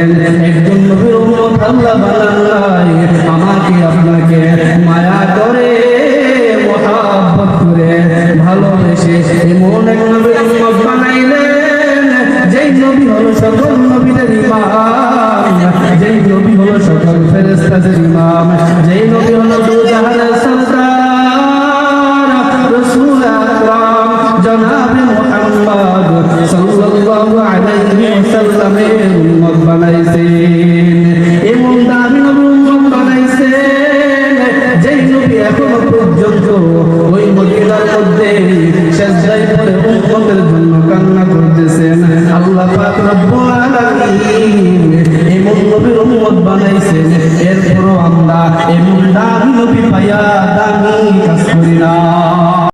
একজন আমাকে আপনাকে মায়া করে মহাব্বত করে ভালোবেসে এমন যেই নবী হলো সকল নবীদের ইমাম যেই নবী হলো সকল ফেরেশতাদের ইমাম যেই নবী হলো দু জাহানের সরদার রাসূল আকরাম জনাব মুহাম্মদ সাল্লাল্লাহু আলাইহি ওয়াসাল্লামের ওই মদিনার মধ্যে সেজদায় পড়ে উম্মতের জন্য কান্না করতেছেন। আল্লাহ পাক রব্বুল আলামিন এই নবীর উম্মত বানাইছেন।